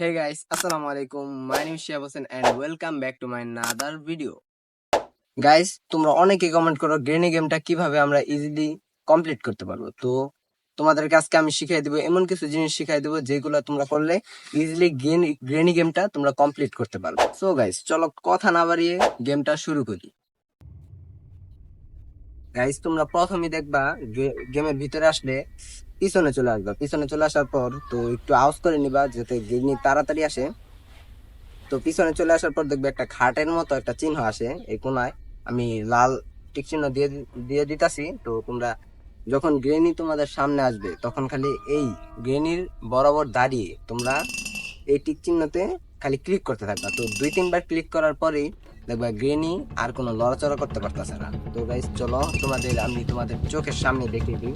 Guys, Assalamu alaikum. My name is Shihab Hossain and welcome back to my another video. Guys তোমরা অনেকে comment করো গ্রেনি গেমটা কীভাবে আমরা ইজিলি কমপ্লিট করতে পারব তো তোমাদেরকে আজকে আমি শিখিয়ে দেবো এমন কিছু জিনিস শিখিয়ে দেবো যেগুলো তোমরা করলে ইজিলি গ্রেনি গেমটা তোমরা কমপ্লিট করতে পারবে সো গাইস চলো কথা না বাড়িয়ে গেমটা শুরু করি গাইস তোমরা প্রথমেই দেখবা গেমের ভিতরে আসলে পিছনে চলে আসবা। পিছনে চলে আসার পর তো একটু আউজ করে নিবা যাতে গিনি তাড়াতাড়ি আসে। তো পিছনে চলে আসার পর দেখবে একটা খাটের মতো একটা চিহ্ন আসে এই কোনায়। আমি লাল টিক চিহ্ন দিয়ে দিয়ে দিতাছি। তো তোমরা যখন গ্রেনি তোমাদের সামনে আসবে, তখন খালি এই গ্রেনির বরাবর দাঁড়িয়ে তোমরা এই টিক চিহ্নতে খালি ক্লিক করতে থাকবা। তো দুই, তিনবার ক্লিক করার পরেই দেখবা গ্রেনি আর কোনো লড়াচড়া করতে পারতেছে না। তো গাইস চলো তোমাদের, আমি তোমাদের চোখের সামনে দেখিয়ে দিই।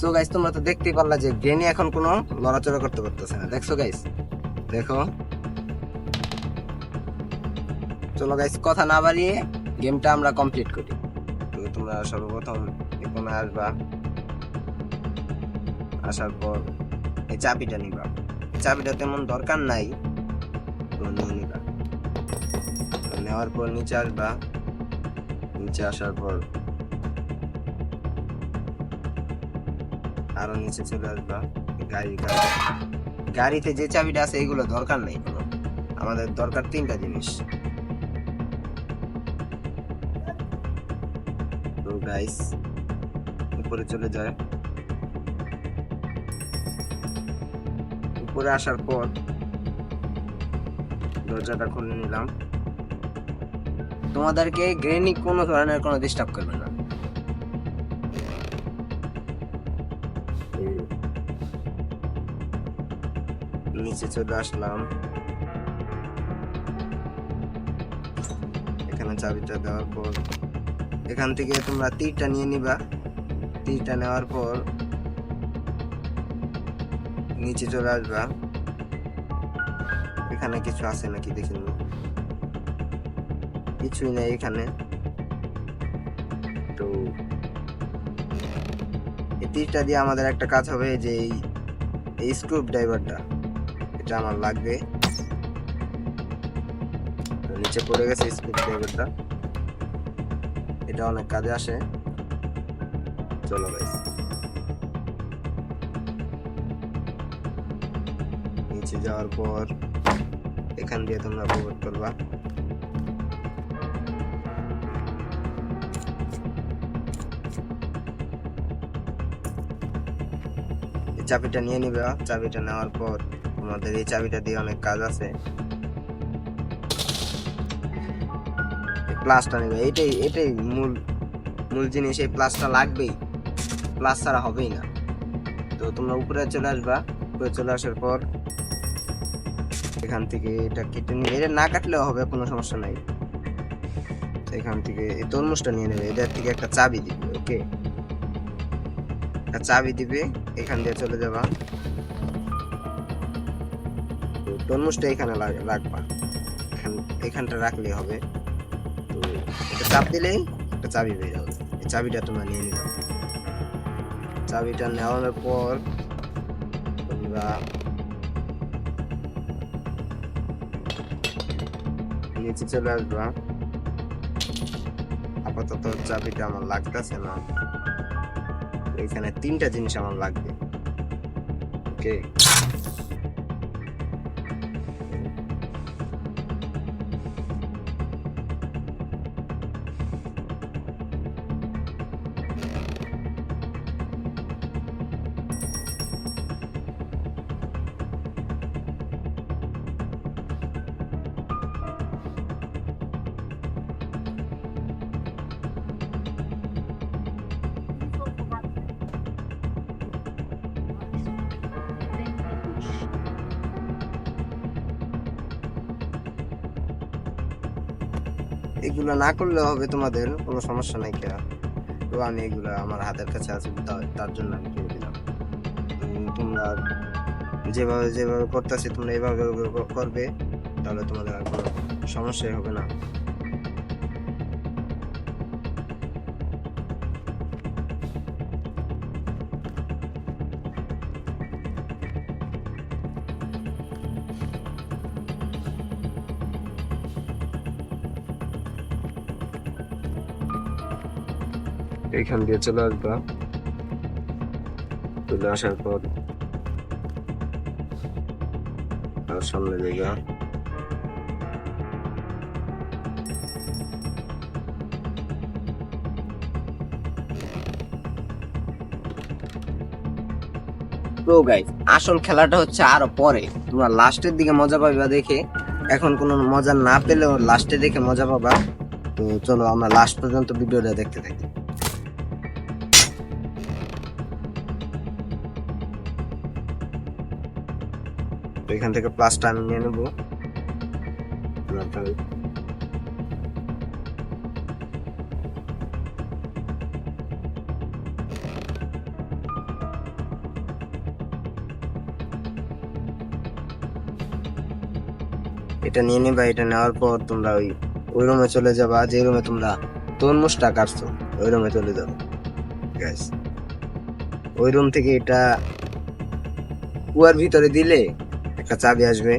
সো গাইস তোমরা তো দেখতেই পারলা যে গ্রেনি এখন কোনো লড়াচড়া করতে পারতেছে না। দেখছ গাইস দেখো। চলো গাইস কথা না বাড়িয়ে গেমটা আমরা কমপ্লিট করি। তো তোমরা সর্বপ্রথম এখানে আসবা। আসার পর এই চাবিটা নিবা। চাবিটা তেমন দরকার নাই। তো নিয়ে নিবা। নেওয়ার পর নিচে আসবা। নিচে আসার পর আরও নিচে চলে আসবা, গাড়ি গাড়ি। গাড়িতে যে চাবিটা আছে, এগুলো দরকার নেই কোনো। আমাদের দরকার তিনটা জিনিস। তো গাইস উপরে চলে যায়। উপরে আসার পর দরজাটা খুলে নিলাম। তোমাদেরকে গ্রেনি কোনো ধরনের কোনো ডিস্টার্ব করবে না। নিচে চলে আসলাম। এখানে চাবিটা দেওয়ার পর, এখান থেকে তোমরা তীরটা নিয়ে নিবা। তীরটা নেওয়ার পর, নিচে চলে আসবা। এখানে কিছু আছে নাকি দেখে নিব কিছুই নেই এখানে। তো, এই তীরটা দিয়ে আমাদের একটা কাজ হবে যে এই স্ক্রুপ ড্রাইভারটা এটা আমার লাগবে নিচে পড়ে গেছে স্ক্রুপ ড্রাইভারটা এটা অনেক কাজে আসে। চলো গাইস নিচে যাওয়ার পর এখান দিয়ে তোমরা প্রবেশ করবা। চাবিটা নিয়ে নিবে। চাবিটা নেওয়ার পর তোমাদের এই চাবিটা দিয়ে অনেক কাজ আছে। প্লাসটা নেবে। এটাই এটাই মূল মূল জিনিস। এই প্লাসটা লাগবেই। প্লাস ছাড়া হবেই না। তো তোমরা উপরে চলে আসবা। উপরে চলে আসার পর এখান থেকে এটা কেটে নিয়ে এটা না কাটলেও হবে, কোনো সমস্যা নাই। এখান থেকে এই তরমুজটা নিয়ে নেবে। এটার থেকে একটা চাবি দিবে, ওকে? একটা চাবি দিবে, এখান দিয়ে চলে যাবা। তরমুজটা এখানে রাখবা। এখান এখানটা রাখলেই হবে। তো এটা চাপ দিলেই একটা চাবি পেয়ে যাবে এই চাবিটা তোমরা নিয়ে নিবা চাবিটা নেওয়ার পর তোমরা নিচে চলে আসবা। আপাতত চাবিটা আমার লাগতেছে না। এখানে তিনটা জিনিস আমার লাগবে। ওকে এগুলো না করলে হবে তোমাদের, কোনো সমস্যা নাই কেয়া। তো আমি এগুলো আমার হাতের কাছে আছে তার জন্য আমি কিনে দিলাম। তোমরা যেভাবে যেভাবে করতেছি, তোমরা এভাবে করবে, তাহলে তোমাদের আর কোনো সমস্যাই হবে না। এইখান দিয়ে চলে আসবা। চলে আসার পর আর সামনে জায়গা আসল খেলাটা হচ্ছে আরও পরে। তোমরা লাস্টের দিকে মজা পাবা দেখে। এখন কোনো মজা না পেলেও লাস্টে দেখে মজা পাবা। তো চলো আমরা লাস্ট পর্যন্ত ভিডিওটা দেখতে থাকি। তো এখান থেকে প্লাসটা আমি নিয়ে নেব। এটা নিয়ে নিবা, এটা নেওয়ার পর তোমরা ওই ওই রুমে চলে যাবা, যে রুমে তোমরা তরমুজটা কাটছো, ওই রুমে চলে যাব। ওই রুম থেকে এটা কুয়ার ভিতরে দিলে চাবি আসবে।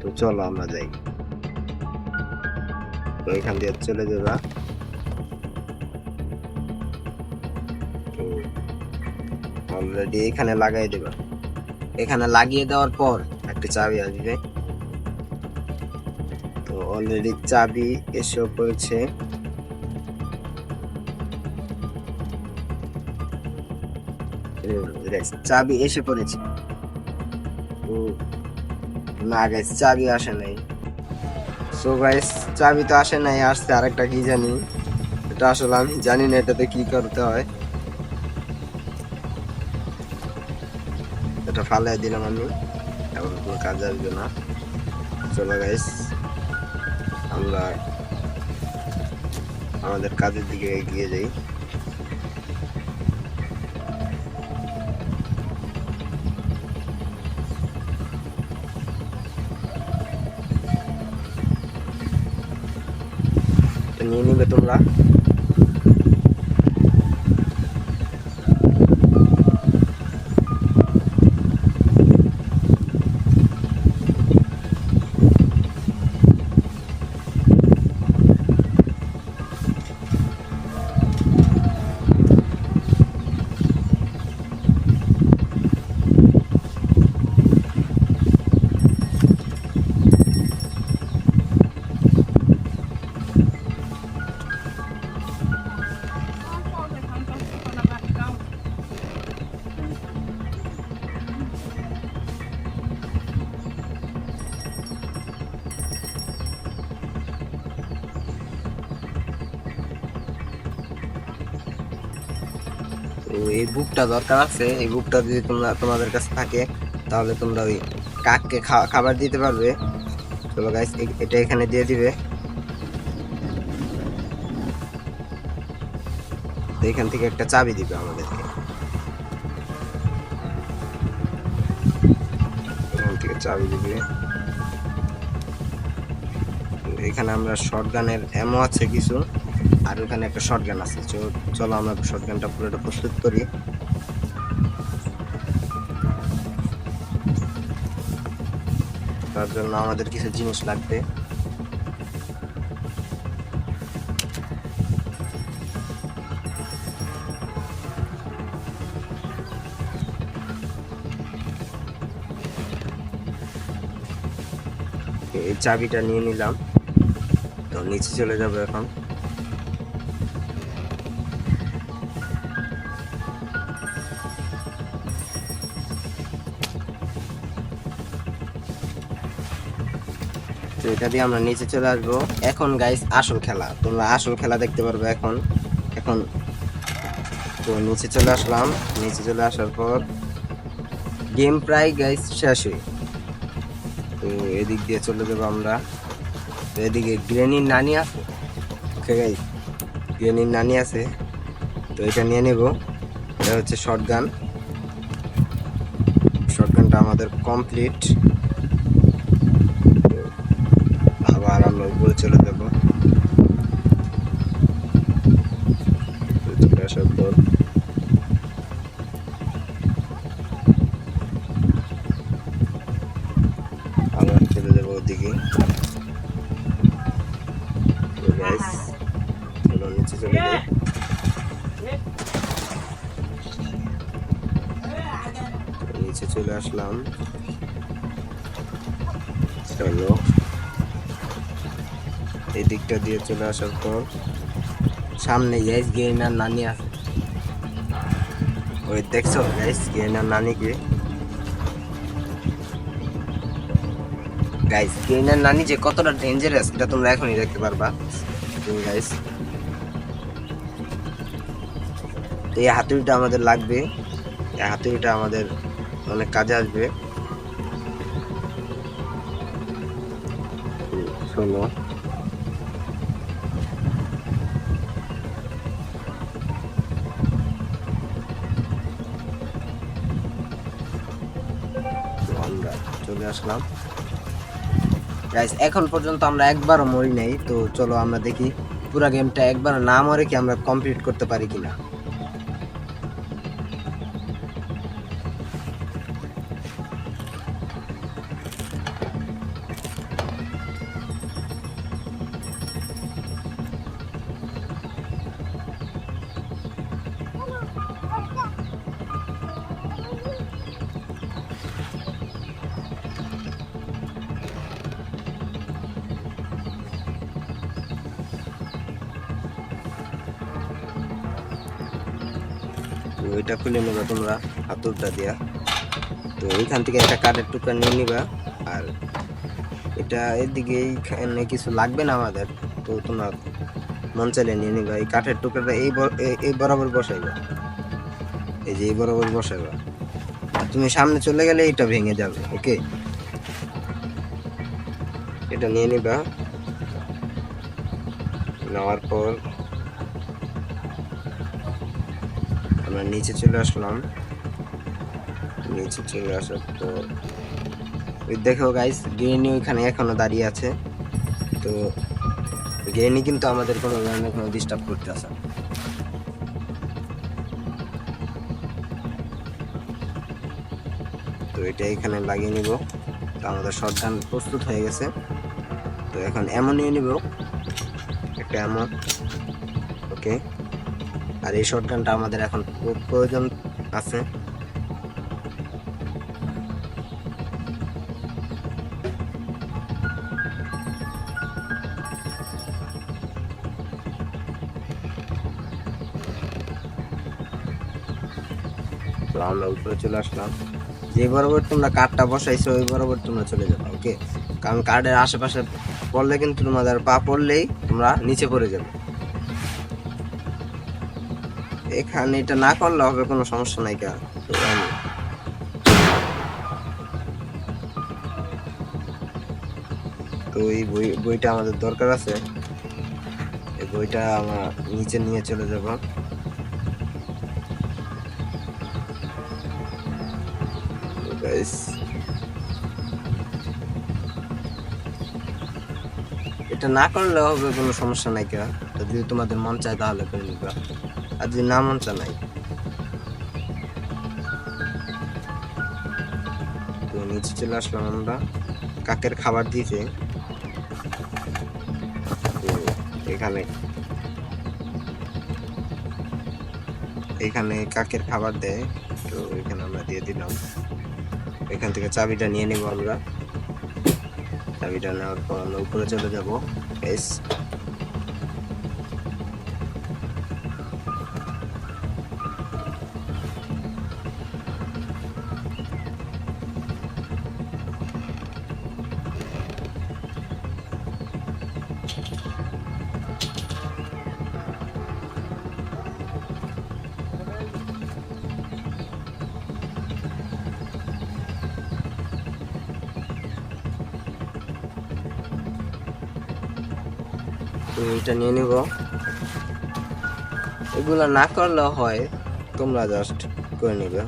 তো চলো আমরা যাই। তো এখান দিয়ে চলে যাবা অলরেডি এখানে লাগাই দেবা। এখানে লাগিয়ে দেওয়ার পর একটা চাবি আসবে। তো অলরেডি চাবি এসেও পড়েছে। Guys, চাবি এসে পড়েছে। না গাইস চাবি আসে নাই। সো গাইস চাবি তো আসে নাই আসছে আরেকটা কি জানি? এটা আসলে আমি জানি না এটাতে কি করতে হয়। এটা ফালাই দিলাম আমি। এখন কোনো কাজ আসবে না। চলো গাইস আমরা আমাদের কাজের দিকে এগিয়ে যাই। তো নিয়ে নিবে তোমরা এই দরকার আছে, এই বুকটা যদি তোমরা, তোমাদের কাছে থাকে, তাহলে তোমরা ওই কাককে খাবার দিতে পারবে। চলো গাইস এটা এখানে দিয়ে দিবে। তো এখান থেকে একটা চাবি দিবে আমাদেরকে। এখান থেকে চাবি দিবে। এখানে আমরা শর্ট গানের এমও আছে কিছু, আর ওখানে একটা শর্ট গান আছে চলো আমরা শর্ট গানটা পুরোটা প্রস্তুত করি। তার জন্য আমাদের কিছু জিনিস লাগবে। এই চাবিটা নিয়ে নিলাম। তো নিচে চলে যাব এখন। এটা দিয়ে আমরা নিচে চলে আসব। এখন গাইস আসল খেলা। তোমরা আসল খেলা দেখতে পারবে এখন। এখন তো নিচে চলে আসলাম। নিচে চলে আসার পর গেম প্রায় গাইস শেষ শেষে তো এদিক দিয়ে চলে যাব আমরা। তো এদিকে গ্রেনির নানি আছে। ওকে গাইস গ্রেনির নানি আছে। তো এটা নিয়ে নেব। এটা হচ্ছে শর্ট গান শর্ট গানটা আমাদের কমপ্লিট আবার আমরা উপরে চলে যাব তো চলে আসার পর আবার চলে নিচে চলে যাই নিচে চলে আসলাম। চলো। এই দিকটা দিয়ে চলে আসার পর সামনে গ্যাস গেইনার নানি আছে ওই দেখছ গ্যাস গেইনার নানিকে? গাইস গেইনার নানি যে কতটা ডেঞ্জারাস এটা তোমরা এখনই দেখতে পারবা। গাইস এই হাতুড়িটা আমাদের লাগবে। এই হাতুড়িটা আমাদের অনেক কাজে আসবে। আমরা চলে আসলাম। গাইস এখন পর্যন্ত আমরা একবারও মরি নাই, তো চলো আমরা দেখি পুরো গেমটা একবার না মরে কি আমরা কমপ্লিট করতে পারি কিনা। হাতুরটা দিয়া। তো এইখান থেকে একটা কাঠের টুকরা নিয়ে নিবা, আর এটা এদিকে এইখানে কিছু লাগবে না আমাদের, তো তোমার মন চাইলে নিয়ে নিবা। এই কাঠের টুকরাটা এই এই- বরাবর বসাইবা। এই যে এই বরাবর বসাইবা। তুমি সামনে চলে গেলে এটা ভেঙে যাবে, ওকে? এটা নিয়ে নিবা। নেওয়ার পর আমরা নিচে চলে আসলাম। নিচে চলে পর ওই দেখো গাইস গেনি ওইখানে এখনও দাঁড়িয়ে আছে। তো গেনি কিন্তু আমাদের কোনো ধরনের কোনো ডিস্টার্ব করতে আসে তো এটা এখানে লাগিয়ে নিব। তো আমাদের শটগান প্রস্তুত হয়ে গেছে। তো এখন এমন নিয়ে নিব। একটা এমন ওকে আর এই শটগানটা আমাদের এখন প্রয়োজন আছে। তো আমরা উপরে চলে আসলাম। যে বরাবর তোমরা কাঠটা বসাইছো, ওই বরাবর তোমরা চলে যাবে ওকে কারণ কার্ডের আশেপাশে পড়লে কিন্তু তোমাদের পা পড়লেই তোমরা নিচে পড়ে যাবে। এখানে এটা না করলে হবে, কোনো সমস্যা নাই কেন? তো এই বই, বইটা আমাদের দরকার আছে। এই বইটা আমরা নিচে নিয়ে চলে যাব। Guys, এটা না করলে হবে কোনো সমস্যা নাই তো যদি তোমাদের মন চায় তাহলে করে নিবা। আর যদি না মন চায় নাই। তো নিচে চলে আসলাম আমরা। কাকের খাবার দিয়েছে। এখানে এখানে কাকের খাবার দেয়। তো এখানে আমরা দিয়ে দিলাম। এখান থেকে চাবিটা নিয়ে নেব আমরা। চাবিটা নেওয়ার পর আমরা উপরে চলে যাব। এস এটা নিয়ে নিব। এগুলো না করলেও হয় তোমরা জাস্ট করে নিবে।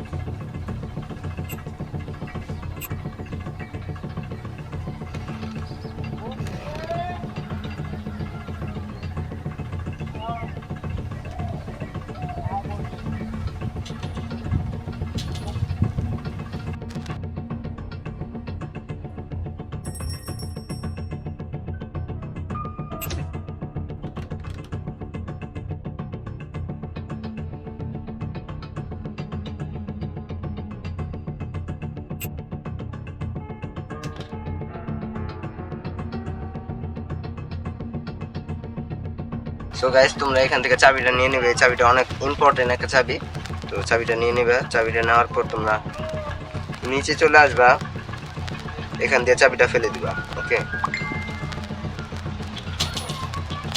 সো গাইস তোমরা এখান থেকে চাবিটা নিয়ে নেবে। চাবিটা অনেক ইম্পর্টেন্ট একটা চাবি। তো চাবিটা নিয়ে নেবে। চাবিটা নেওয়ার পর তোমরা নিচে চলে আসবা। এখান দিয়ে চাবিটা ফেলে দিবা। ওকে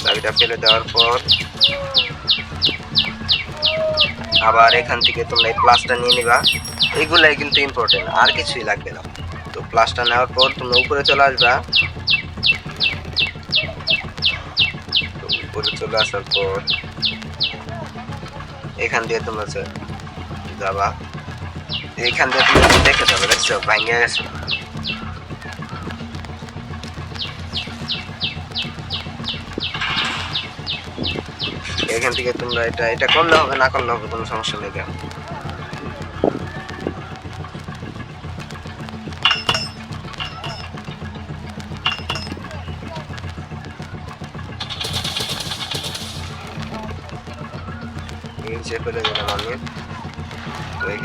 চাবিটা ফেলে দেওয়ার পর আবার এখান থেকে তোমরা এই প্লাসটা নিয়ে নিবা। এইগুলাই কিন্তু ইম্পর্টেন্ট আর কিছুই লাগবে না। তো প্লাসটা নেওয়ার পর তোমরা উপরে চলে আসবা। উপরে চলে আসার পর এখান দিয়ে তোমরা যাবা, এখান দিয়ে তুমি দেখে যাবে, দেখছ ভাঙে গেছে এখান থেকে তোমরা এটা এটা করলে হবে, না করলে হবে, কোনো সমস্যা নেই।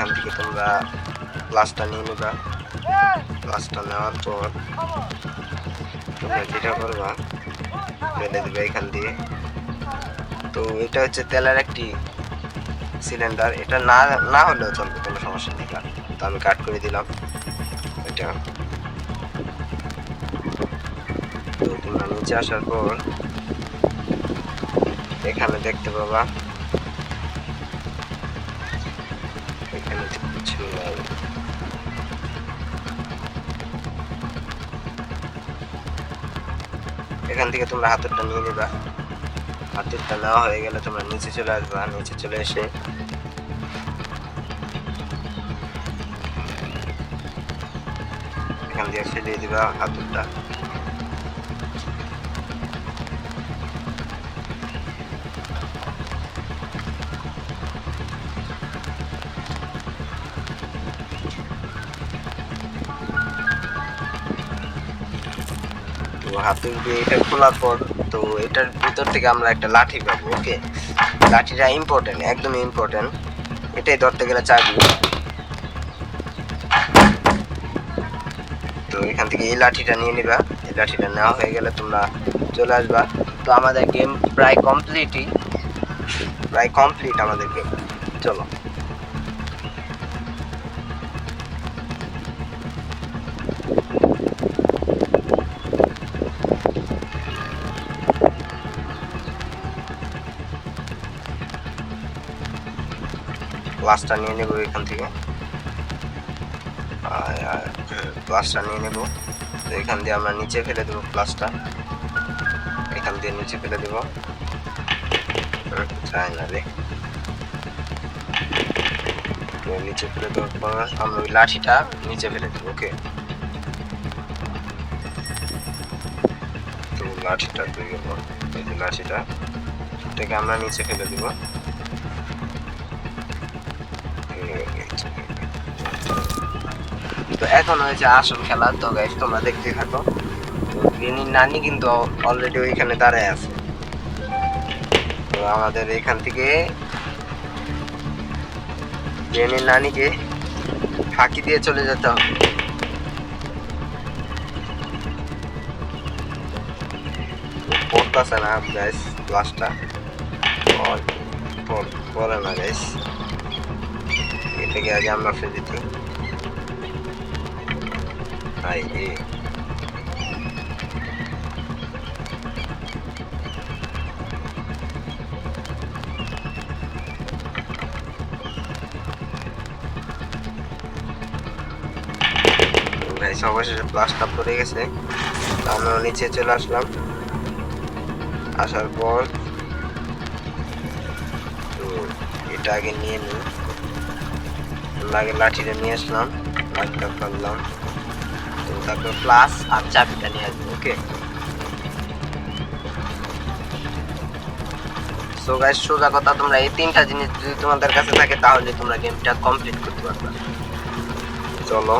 এখান থেকে তোমরা প্লাসটা নিয়ে নেবা। প্লাসটা নেওয়ার পর তোমরা যেটা করবা, ফেলে দিবে এখান দিয়ে। তো এটা হচ্ছে তেলের একটি সিলিন্ডার এটা না না হলেও চলবে, কোনো সমস্যা নেই তো আমি কাট করে দিলাম। এটা। তো তোমরা নিচে আসার পর এখানে দেখতে পাবা এখান থেকে তোমরা হাতেরটা নিয়ে নিবা। হাতেরটা নেওয়া হয়ে গেলে তোমরা নিচে চলে আসবা, নিচে চলে এসে এখান দিয়ে ফেলিয়ে দিবা হাতুরটা। দিয়ে এটা খোলার পর তো এটার ভিতর থেকে আমরা একটা লাঠি পাবো ওকে লাঠিটা ইম্পর্টেন্ট একদম ইম্পর্টেন্ট এটাই ধরতে গেলে চাবি। তো এখান থেকে এই লাঠিটা নিয়ে নিবা। এই লাঠিটা নেওয়া হয়ে গেলে তোমরা চলে আসবা। তো আমাদের গেম প্রায় কমপ্লিটই প্রায় কমপ্লিট আমাদের গেম চলো। প্লাসটা নিয়ে নেব এখান থেকে। প্লাসটা নিয়ে নেব। তো এখান দিয়ে আমরা নিচে ফেলে দেবো প্লাসটা এখান দিয়ে নিচে ফেলে দেবো। চাই না রে? নিচে ফেলে দেওয়ার পর আমরা ওই লাঠিটা নিচে ফেলে দেবো, ওকে? তো লাঠিটা তৈরি লাঠিটা এটাকে আমরা নিচে ফেলে দেবো। তো এখন হয়েছে আসল খেলা, তো গাইস তোমরা দেখতে থাকো। গ্রিনির নানি কিন্তু অলরেডি ওইখানে দাঁড়ায় আছে। তো আমাদের এখান থেকে গ্রিনির নানিকে ফাঁকি দিয়ে চলে যেতে পড়তেছে না গাইস ক্লাসটা পড়ে না গাইস আগে আমরা ফেলে দিই। Ay, eh. ভাই অবশেষে প্লাসটা পড়ে গেছে। আমরা নিচে চলে আসলাম। আসার পর তো এটা আগে নিয়ে নিই। আগে লাঠিটা নিয়ে আসলাম, লাঠিটা ফেললাম। তো তারপর প্লাস আর চাবিটা নিয়ে আসব ওকে সো গাইস সোজা কথা, তোমরা এই তিনটা জিনিস যদি তোমাদের কাছে থাকে, তাহলে তোমরা গেমটা কমপ্লিট করতে পারবে। চলো।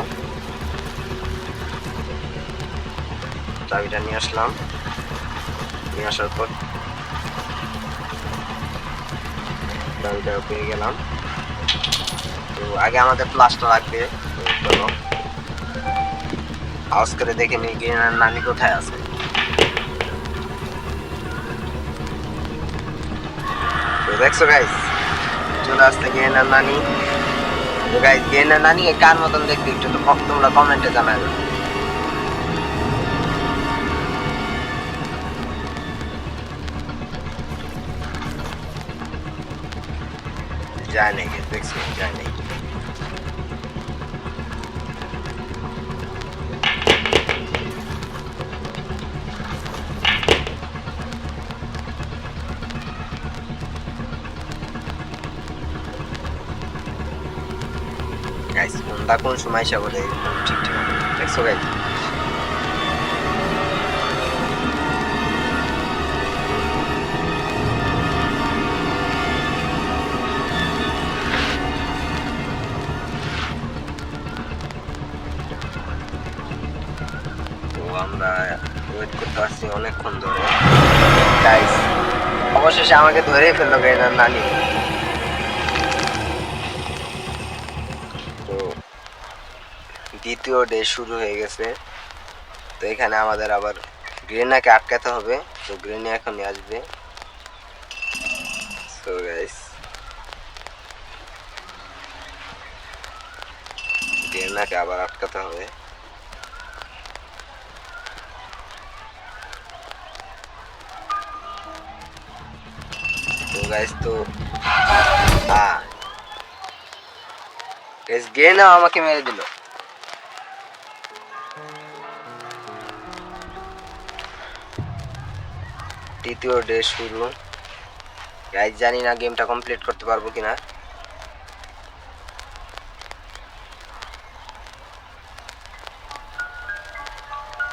চাবিটা নিয়ে আসলাম। নিয়ে আসার পর চাবিটা পেয়ে গেলাম। আগে আমাদের প্লাসটা লাগবে। আওয়াজ করে দেখে নিই গিয়ে নানি কোথায় আছে। দেখছ গাইস চলে আসতে গেনার নানি। তো গাইস গেনার নানি কার মতন দেখতে একটু তো তোমরা কমেন্টে জানাবে। যায় নাকি দেখছি যায় গাইস কোন সময় এসে বলে, ঠিক ঠিক দেখছ আমরা ওয়েট করতে পারছি অনেকক্ষণ ধরে। অবশেষে আমাকে ধরেই ফেলল গাইনার নানি দ্বিতীয় ডে শুরু হয়ে গেছে। তো এখানে আমাদের আবার গ্রেনাকে আটকাতে হবে। তো গ্রেনা এখনই আসবে। সো গ্রেনাকে আবার আটকাতে হবে। তো গাইস তো হ্যাঁ গাইস গ্রেনা আমাকে মেরে দিল। তৃতীয় ডে শুরু। গাইজ জানি না গেমটা কমপ্লিট করতে পারব কিনা।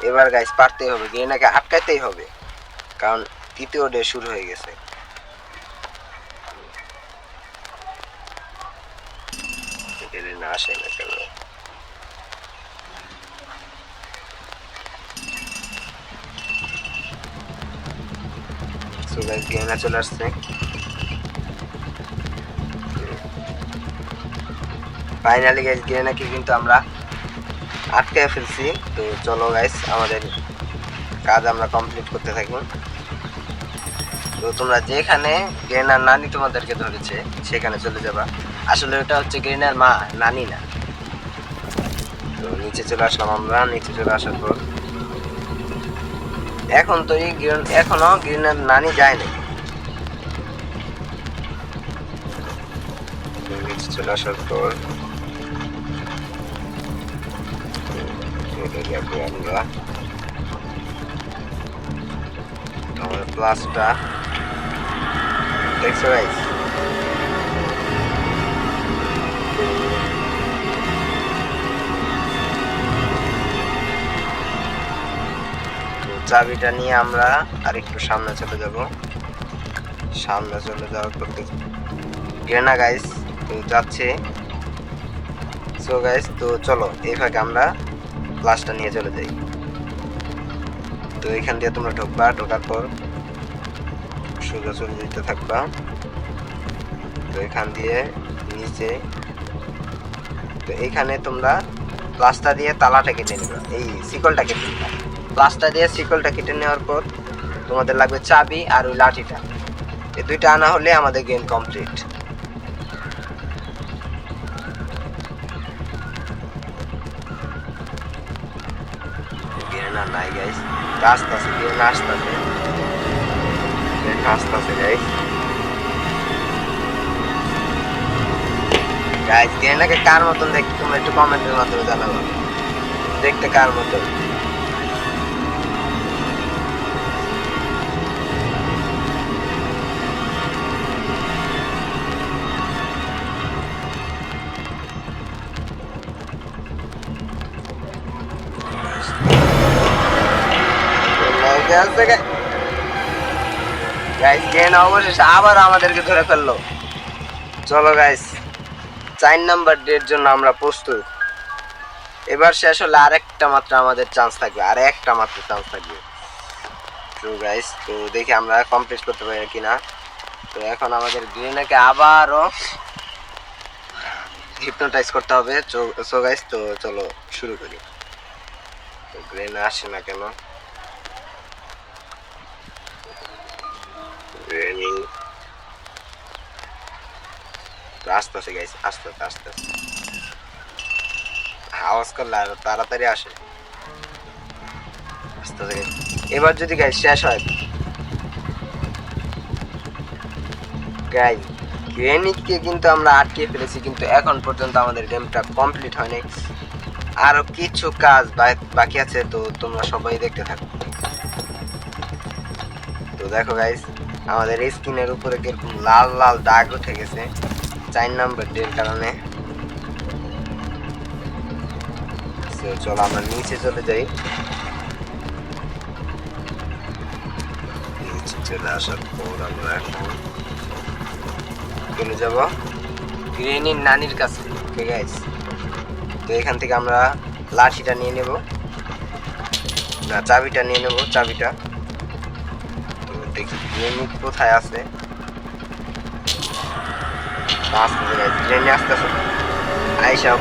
এবার গাইজ পারতেই হবে। গেনাকে আটকাতেই হবে। কারণ তৃতীয় ডে শুরু হয়ে গেছে। না আসে না কেন সো চলে আসছে ফাইনালি গাইজ গেনাকে কিন্তু আমরা আটকে ফেলছি। তো চলো গাইজ আমাদের কাজ আমরা কমপ্লিট করতে থাকি। তো তোমরা যেখানে গ্রেনার নানি তোমাদেরকে ধরেছে, সেখানে চলে যাবা। আসলে ওটা হচ্ছে গ্রেনার মা, নানি না। তো নিচে চলে আসলাম আমরা, নিচে চলে আসার পর এখন তো এই এখনও গ্রিনের নানি যায়নি। চলে আসার পর আমরা আমার প্লাসটা দেখছ গাইস চাবিটা নিয়ে আমরা আরেকটু সামনে চলে যাব। সামনে চলে যাওয়ার পর গ্রেনা গাইস তো যাচ্ছে। সো গাইস তো চলো, এই ফাঁকে আমরা ক্লাসটা নিয়ে চলে যাই। তো এখান দিয়ে তোমরা ঢুকবা, ঢোকার পর সোজা চলে যেতে থাকবা। তো এখান দিয়ে নিচে তো এইখানে তোমরা প্লাসটা দিয়ে তালাটা কেটে নেবে। এই শিকলটা কেটে নেবে। প্লাসটা দিয়ে শিকলটা কেটে নেওয়ার পর তোমাদের লাগবে চাবি আর ওই লাঠিটা। এই দুইটা আনা হলে আমাদের গেম কমপ্লিট গেনা নাই গাইস আস্তে আস্তে গেনা আসতেছে আসতেছে গাইস গাইস গেনাকে কার মতন দেখতে, তোমরা একটু কমেন্টের মাধ্যমে জানাব। দেখতে কার মতন। গাইস গেন অবশেষে আবার আমাদেরকে ধরে ফেলল। চলো গাইস চার নাম্বার ডের জন্য আমরা প্রস্তুত। এবার শেষ হলে আরেকটা মাত্র আমাদের চান্স থাকবে, আর একটা মাত্র চান্স থাকবে। তো গাইস তো দেখি আমরা কমপ্লিট করতে পারি কিনা। তো এখন আমাদের গ্রিনাকে আবারও হিপনোটাইজ করতে হবে। সো গাইস তো চলো শুরু করি। গ্রেন আসে না কেন? ট্রেনিং আস্তে আস্তে গাইস আস্তে আস্তে আস্তে আস্তে আওয়াজ করলে তাড়াতাড়ি আসে। আস্তে আস্তে। এবার যদি গাইস শেষ হয়। গাইস গ্রেনিককে কিন্তু আমরা আটকে ফেলেছি, কিন্তু এখন পর্যন্ত আমাদের গেমটা কমপ্লিট হয়নি আরও কিছু কাজ বাকি আছে, তো তোমরা সবাই দেখতে থাকো। তো দেখো গাইস আমাদের স্ক্রিনের উপরে কীরকম লাল লাল দাগ উঠে গেছে। চার নাম্বার ডের কারণে। চলো আমরা নিচে চলে যাই। নিচে চলে আসার পর আমরা এখন চলে যাব গ্রেনির নানির কাছে ঠিক আছে তো এখান থেকে আমরা লাঠিটা নিয়ে নেব। না, চাবিটা নিয়ে নেব, চাবিটা। কোথায় আছে।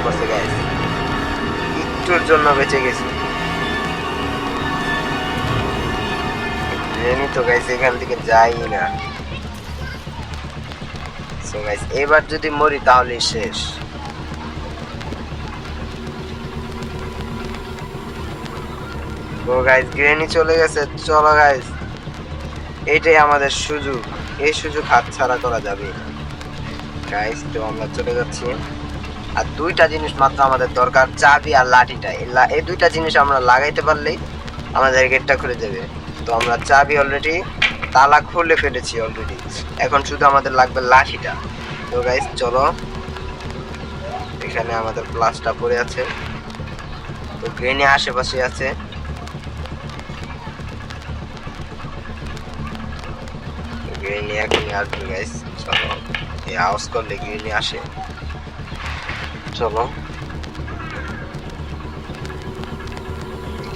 করছে একটুর জন্য বেঁচে গেছি। তো এখান থেকে যাই না। এবার যদি মরি তাহলে শেষ। তো গাইস গ্রেনি চলে গেছে। চলো গাইস এইটাই আমাদের সুযোগ। এই সুযোগ হাতছাড়া করা যাবে। গাইস তো আমরা চলে যাচ্ছি। আর দুইটা জিনিস মাত্র আমাদের দরকার, চাবি আর লাঠিটা। এই দুইটা জিনিস আমরা লাগাইতে পারলেই আমাদের গেটটা খুলে যাবে। তো আমরা চাবি অলরেডি তালা খুলে ফেলেছি অলরেডি এখন শুধু আমাদের লাগবে লাঠিটা। তো গাইস চলো। এখানে আমাদের প্লাসটা পড়ে আছে। তো গ্রেনি আশেপাশে আছে। আসবে গাইস চলো, এই গ্রেনি আসে। চলো।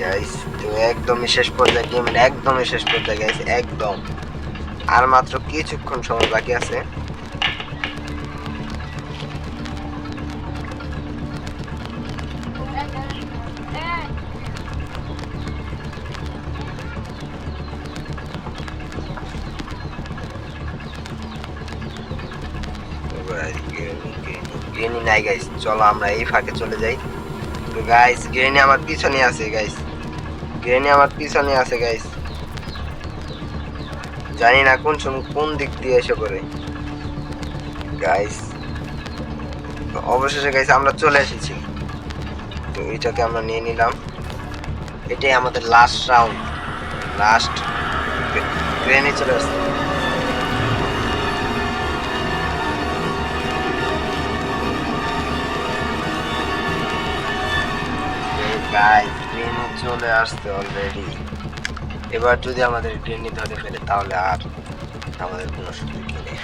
গাইস একদমই শেষ পর্যায়ে গেম একদমই শেষ পর্যায়ে গাইস একদম। আর মাত্র কিছুক্ষণ সময় বাকি আছে। গ্রেনি নাই গাইস চলো আমরা এই ফাঁকে চলে যাই। তো গাইস গ্রেনি আমার পিছনে আছে গাইস গ্রেনি আমার পিছনে আছে গাইস জানি না কোন সময় কোন দিক দিয়ে এসে করে গাইস অবশেষে গাইস আমরা চলে এসেছি। তো, এটাকে আমরা নিয়ে নিলাম। এটাই আমাদের লাস্ট রাউন্ড লাস্ট গ্রেনি চলে আসছে। গাইস ট্রেনে চলে আসছে অলরেডি এবার যদি আমাদের ট্রেনে ধরে ফেলে তাহলে আর আমাদের কোনো সুযোগ নেই।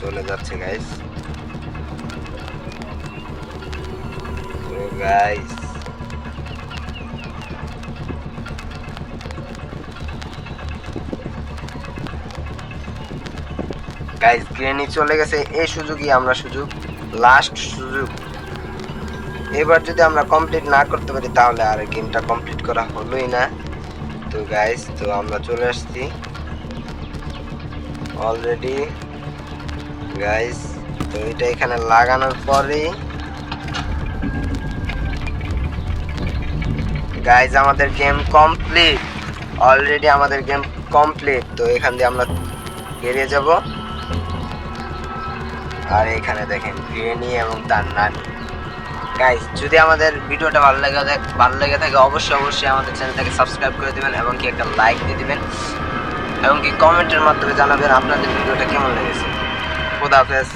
চলে যাচ্ছে গাইস গাইস গাইস গ্রেনি চলে গেছে, এই সুযোগই আমরা সুযোগ লাস্ট সুযোগ। এবার যদি আমরা কমপ্লিট না করতে পারি, তাহলে আর গেমটা কমপ্লিট করা হলোই না। তো গাইস তো আমরা চলে আসছি। অলরেডি গাইস তো এটা এখানে লাগানোর পরেই গাইস আমাদের গেম কমপ্লিট অলরেডি আমাদের গেম কমপ্লিট তো এখান দিয়ে আমরা বেরিয়ে যাব। আর এখানে দেখেন গ্রেনি এবং তার নানি গাইস যদি আমাদের ভিডিওটা ভালো লাগে ভালো লেগে থাকে, অবশ্যই অবশ্যই আমাদের চ্যানেলটাকে সাবস্ক্রাইব করে দিবেন এবং কি একটা লাইক দিয়ে দিবেন। এবং কি কমেন্টের মাধ্যমে জানাবেন আপনাদের ভিডিওটা কেমন লেগেছে। খুদা হাফেজ।